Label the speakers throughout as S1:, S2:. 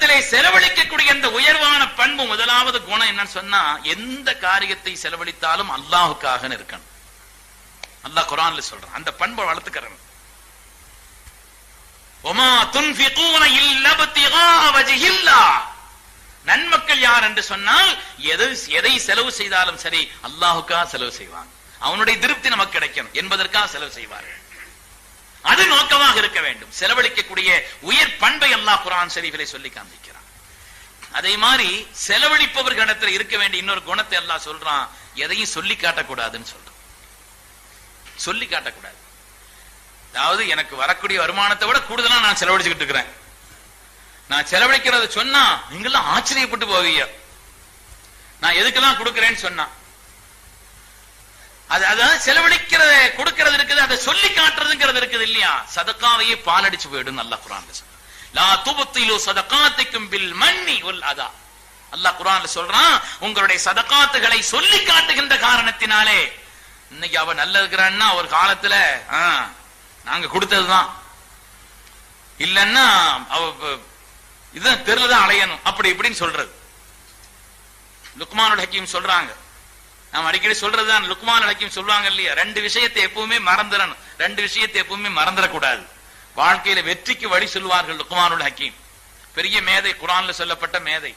S1: நேரத்திலே செலவழிக்கக்கூடிய இந்த உயர்வான பண்பு முதலாவது குணம் என்னன்னு சொன்னா எந்த காரியத்தை செலவழித்தாலும் அல்லாஹுக்காக இருக்கணும். அல்லாஹ் குரான்ல சொல்றான். அந்த பண்பை வளர்த்துக்கிறேன். நன்மக்கள் யார் என்று சொன்னால் எதை எதை செலவு செய்தாலும் சரி அல்லாஹுக்கா செலவு செய்வாங்க. அவனுடைய திருப்தி நமக்கு கிடைக்கணும். என்பதற்காக செலவு செய்வார்கள். அது நோக்கமாக இருக்க வேண்டும். செலவழிக்கக்கூடிய உயர் பண்பை அல்லாஹ் குரான் ஷரீஃபிலே சொல்லி காண்பிக்கிறான். அதே மாதிரி செலவழிப்பவர்களிடத்தில் இருக்க வேண்டிய இன்னொரு குணத்தை எல்லாம் சொல்றான். எதையும் சொல்லி காட்டக்கூடாதுன்னு சொல்றான். சொல்லி காட்டக்கூடாது. அதாவது எனக்கு வரக்கூடிய வருமானத்தை விட கூடுதலா நான் செலவழிச்சுக்கிட்டு இருக்கிறேன். நான் செலவழிக்கிறத சொன்னா நீங்கெல்லாம் ஆச்சரியப்பட்டு போவீங்க. நான் எதுக்கெல்லாம் கொடுக்கிறேன்னு சொன்னா. அது அதான் செலவழிக்கிறத கொடுக்கிறது இருக்குது அதை சொல்லி காட்டுறதுங்கிறது இருக்குது இல்லையா? சதக்காவையே பாலடிச்சு போயிடும் அல்லாஹ் குரான் லா துபத்திலோ சதக்காத்திக்கும் பில் மன்னி உல் அதா. அல்லாஹ் குரான்ல சொல்றான் உங்களுடைய சதக்காத்துகளை சொல்லி காட்டுகின்ற காரணத்தினாலே இன்னைக்கு அவ நல்ல இருக்கிறான்னா ஒரு காலத்துல நாங்க கொடுத்ததுதான். இல்லன்னா அவ இதுதான் தெருலதான் அலையணும். அப்படி இப்படின்னு சொல்றது. லுக்மானுல் ஹக்கீம் சொல்றாங்க. நாம் அடிக்கடி சொல்றதுதான் லுக்மான் அழைக்கும் சொல்லுவாங்க இல்லையா? ரெண்டு விஷயத்தை எப்பவுமே மறந்துடணும். ரெண்டு விஷயத்தை எப்பவுமே மறந்துடக்கூடாது. வாழ்க்கையில வெற்றிக்கு வழி சொல்லுவார்கள் லுக்மானுல் ஹக்கீம். பெரிய மேதை குரான்ல சொல்லப்பட்ட மேதை.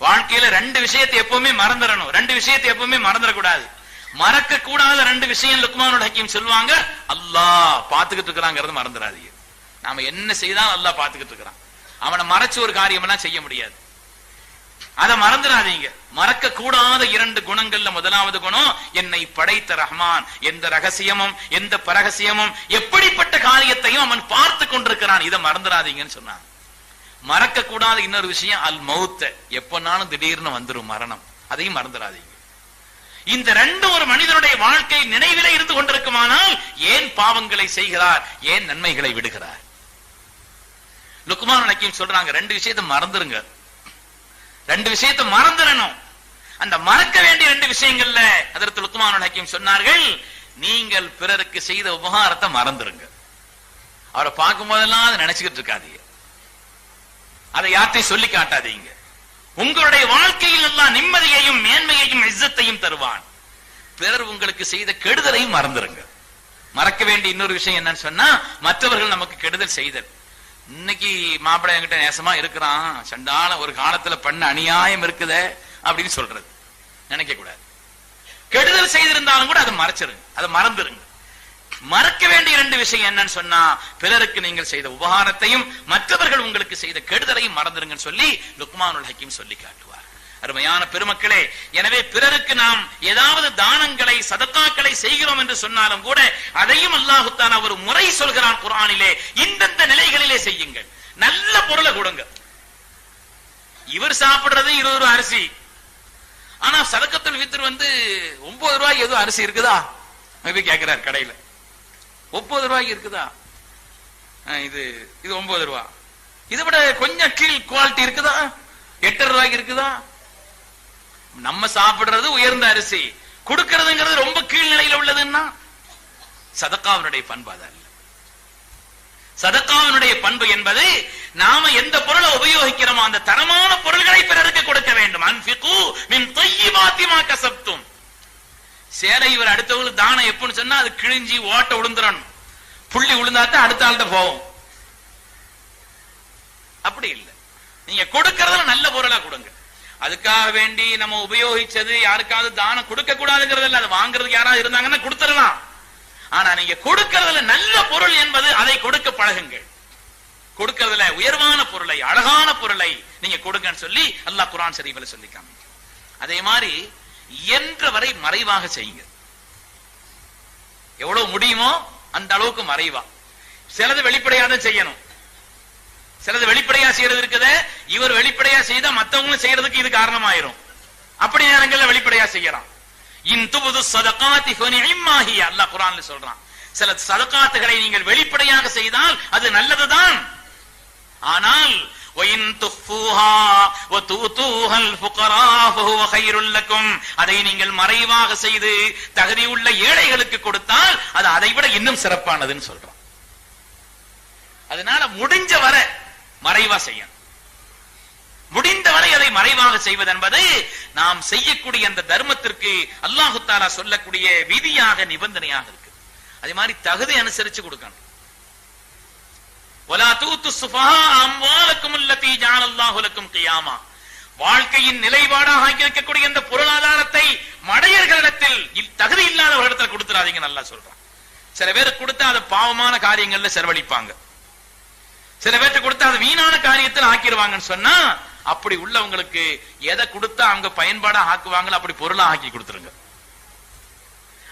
S1: வாழ்க்கையில ரெண்டு விஷயத்தை எப்பவுமே மறந்துடணும். ரெண்டு விஷயத்தை எப்பவுமே மறந்துடக்கூடாது. மறக்க கூடாத ரெண்டு விஷயம் லுக்மானுல் ஹக்கீம் சொல்லுவாங்க. அல்லாஹ் பாத்துக்கிட்டு இருக்கிறாங்கிறது மறந்துடாதீங்க. நாம என்ன செய்தாலும் அல்லாஹ் பாத்துக்கிட்டு இருக்கிறான். அவனை மறைச்சு ஒரு காரியம் எல்லாம் செய்ய முடியாது. அதை மறந்துடாதீங்க. மறக்க கூடாத இரண்டு குணங்கள்ல முதலாவது குணம் என்னை படைத்த ரஹ்மான். எந்த ரகசியமும் எந்த பரகசியமும் எப்படிப்பட்ட காரியத்தையும் அவன் பார்த்து கொண்டிருக்கிறான். இதை மறந்துடாதீங்கன்னு சொன்னான். மறக்க கூடாத இன்னொரு விஷயம் அல் மௌத்த. எப்பனாலும் திடீர்னு வந்துரும் மரணம். அதையும் மறந்துடாதீங்க. இந்த ரெண்டு ஒரு மனிதனுடைய வாழ்க்கை நினைவிலே இருந்து கொண்டிருக்குமானால் ஏன் பாவங்களை செய்கிறார்? ஏன் நன்மைகளை விடுகிறார்? லுக்மான் நக்கீம் சொல்றாங்க ரெண்டு விஷயத்தை மறந்துருங்க. ரெண்டு விஷயத்தை மறந்துடணும். அந்த மறக்க வேண்டிய ரெண்டு விஷயங்கள்ல அதற்கு லுக்மான் ஹக்கீம் சொன்னார்கள் நீங்கள் பிறருக்கு செய்த உபகாரத்தை மறந்துருங்க அவரை பார்க்கும் போதெல்லாம் அதை நினைச்சுக்கிட்டு இருக்காதீங்க. அதை யார்ட்டையும் சொல்லி காட்டாதீங்க. உங்களுடைய வாழ்க்கையில் எல்லாம் நிம்மதியையும் மேன்மையையும் இஸ்ஸத்தையும் தருவான். பிறர் உங்களுக்கு செய்த கெடுதலையும் மறந்துருங்க மறக்க வேண்டிய இன்னொரு விஷயம் என்னன்னு சொன்னா மற்றவர்கள் நமக்கு கெடுதல் செய்தல். இன்னைக்கு மாப்பிள்ளை என்கிட்ட நேசமா இருக்கிறான். சண்டான ஒரு காலத்துல பண்ண அநியாயம் இருக்குதே அப்படின்னு சொல்றது. நினைக்க கூடாது. கெடுதல் செய்திருந்தாலும் கூட அதை மறைச்சிருங்க. அதை மறந்துருங்க. மறக்க வேண்டிய ரெண்டு விஷயம் என்னன்னு சொன்னா பிறருக்கு நீங்கள் செய்த உபகாரத்தையும் மற்றவர்கள் உங்களுக்கு செய்த கெடுதலையும் மறந்துருங்கன்னு சொல்லி லுக்மானுல் ஹக்கீம் சொல்லி காட்டுவார். அருமையான பெருமக்களே எனவே பிறருக்கு நாம் ஏதாவது தானங்களை சதத்தாக்களை செய்கிறோம் என்று சொன்னாலும் கூட அதையும் அல்லாஹுத்தான் ஒரு முறை சொல்கிறான் குரானிலே இந்தந்த நிலைகளிலே செய்யுங்கள். நல்ல பொருளை கொடுங்க. இவர் சாப்பிடுறது இருபது ரூபாய் அரிசி. ஆனா சதக்கத்தில் வித்தர் வந்து ஒன்பது ரூபாய் எதுவும் அரிசி இருக்குதா? போய் கேட்கிறார் கடையில. ஒன்பது ரூபாய்க்கு இருக்குதா? இது இது ஒன்பது ரூபா. இதை விட கொஞ்சம் கீழ் குவாலிட்டி இருக்குதா? எட்டு ரூபாய்க்கு இருக்குதா? நம்ம சாப்பிடுறது உயர்ந்த அரிசி. கொடுக்கிறதுங்கிறது ரொம்ப கீழ்நிலையில உள்ளதுன்னா சதக்காவினுடைய பண்பு அதல்ல சதக்காவினுடைய பண்பு என்பது நாம எந்த பொருளை உபயோகிக்கிறோமோ அந்த தரமான பொருள்களை பிறருக்கு கொடுக்க வேண்டும். அன்பிக்கு மின் தொய்யிமாத்தி கசப்தும். சேலை இவர் அடுத்தவங்களுக்கு தானம் எப்படின்னு சொன்னா அது கிழிஞ்சி ஓட்ட விழுந்துடணும் புள்ளி விழுந்தாத்தான் அடுத்த ஆள்கிட்ட போகும். அப்படி இல்லை. நீங்க கொடுக்கறதுல நல்ல பொருளா கொடுங்க. அதுக்காக வேண்டி நம்ம உபயோகிச்சது யாருக்காவது தானம் கொடுக்க கூடாதுங்கிறது இல்ல அது வாங்குறதுக்கு யாராவது இருந்தாங்கன்னா கொடுத்துடலாம். ஆனா நீங்க கொடுக்கறதுல நல்ல பொருள் என்பது அதை கொடுக்க பழகுங்கள். கொடுக்கறதுல உயர்வான பொருளை அழகான பொருளை நீங்க கொடுங்கன்னு சொல்லி அல்லாஹ் குரான் ஷரீஃபில் சொல்லி காமிங்க அதே மாதிரி இயன்ற வரை மறைவாக செய்யுங்க. எவ்வளவு முடியுமோ அந்த அளவுக்கு மறைவா. சிலது வெளிப்படையாக செய்யணும். சிலது வெளிப்படையா செய்யறது இருக்குது இவர் வெளிப்படையா செய்தா மத்தவங்களும் செய்யறதுக்கு இது காரணமாயிரும். அப்படி நேரங்கள்ல வெளிப்படையா செய்யறான் இன்துபுது சதகாத்தி ஹுனிமாஹி அல்லாஹ் குரான்ல சொல்றான். சில சதகாத்துகளை நீங்கள் வெளிப்படையாக செய்தால் அது நல்லதுதான். ஆனால் அதை நீங்கள் மறைவாக செய்து தகுதி உள்ள ஏழைகளுக்கு கொடுத்தால் அது அதை விட இன்னும் சிறப்பானதுன்னு சொல்றோம் அதனால முடிஞ்ச வரை மறைவா செய்யணும். முடிந்தவரை அதை மறைவாக செய்வது என்பது நாம் செய்யக்கூடிய அந்த தர்மத்திற்கு அல்லாஹு தாலா சொல்லக்கூடிய விதியாக நிபந்தனையாக இருக்கு. அதே மாதிரி தகுதி அனுசரிச்சு கொடுக்கணும். வாழ்க்கையின் நிலைப்பாடாக இருக்கக்கூடிய இந்த பொருளாதாரத்தை மடையர்களிடத்தில் தகுதி இல்லாத ஒரு இடத்துல கொடுத்துறாதீங்க நல்லா சொல்றான் சில பேர் கொடுத்து அதை பாவமான காரியங்கள்ல செலவழிப்பாங்க. சில பேர்ட்ட கொடுத்தா அது வீணான காரியத்தில் ஆக்கிடுவாங்கன்னு சொன்னா அப்படி உள்ளவங்களுக்கு எதை கொடுத்தா அவங்க பயன்பாடா ஆக்குவாங்களோ அப்படி பொருளா ஆக்கி கொடுத்துருங்க.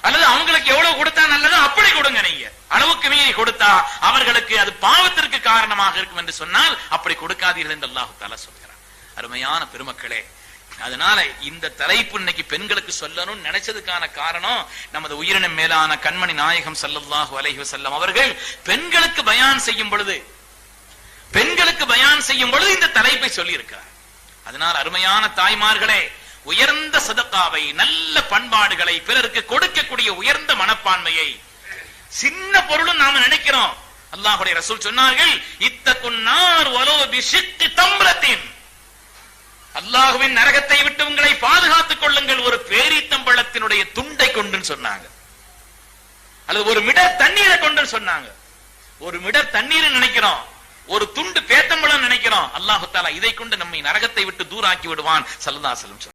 S1: அல்லது அவங்களுக்கு எவ்வளவு கொடுத்தா நல்லதோ அப்படி கொடுங்க நீங்க. அளவுக்கு மீறி கொடுத்தா அவர்களுக்கு அது பாவத்திற்கு காரணமாக இருக்கும் என்று சொன்னால் அப்படி கொடுக்காதீர்கள் என்று அல்லாஹு தாலா சொல்கிறார் அருமையான பெருமக்களே அதனால இந்த தலைப்பு இன்னைக்கு பெண்களுக்கு சொல்லணும்னு நினைச்சதுக்கான காரணம் நமது உயிரினம் மேலான கண்மணி நாயகம் ஸல்லல்லாஹு அலைஹி வஸல்லம் அவர்கள் பெண்களுக்கு பயான் செய்யும் பொழுது பெண்களுக்கு பயான் செய்யும் பொழுது இந்த தலைப்பை சொல்லி இருக்கிறார் அதனால் அருமையான தாய்மார்களே உயர்ந்த சதக்காவை நல்ல பண்பாடுகளை பிறருக்கு கொடுக்கக்கூடிய உயர்ந்த மனப்பான்மையை சின்ன பொருளும் நாம நினைக்கிறோம். அல்லாஹுடைய ரசூல் சொன்னார்கள் இத்தகுன்னார் வலோ பிஷித்தி தம்ரத்தின். அல்லாஹுவின் நரகத்தை விட்டு உங்களை பாதுகாத்துக் கொள்ளுங்கள் ஒரு பேரித்தம்பழத்தினுடைய துண்டை கொண்டுன்னு சொன்னாங்க. அல்லது ஒரு மிடர் தண்ணீரை கொண்டுன்னு சொன்னாங்க. ஒரு மிடர் தண்ணீர் நினைக்கிறோம். ஒரு துண்டு பேத்தம்பளம் நினைக்கிறோம். அல்லாஹு தாலா இதை கொண்டு நம்மை நரகத்தை விட்டு தூராக்கி விடுவான். சல்லல்லாஹு அலைஹி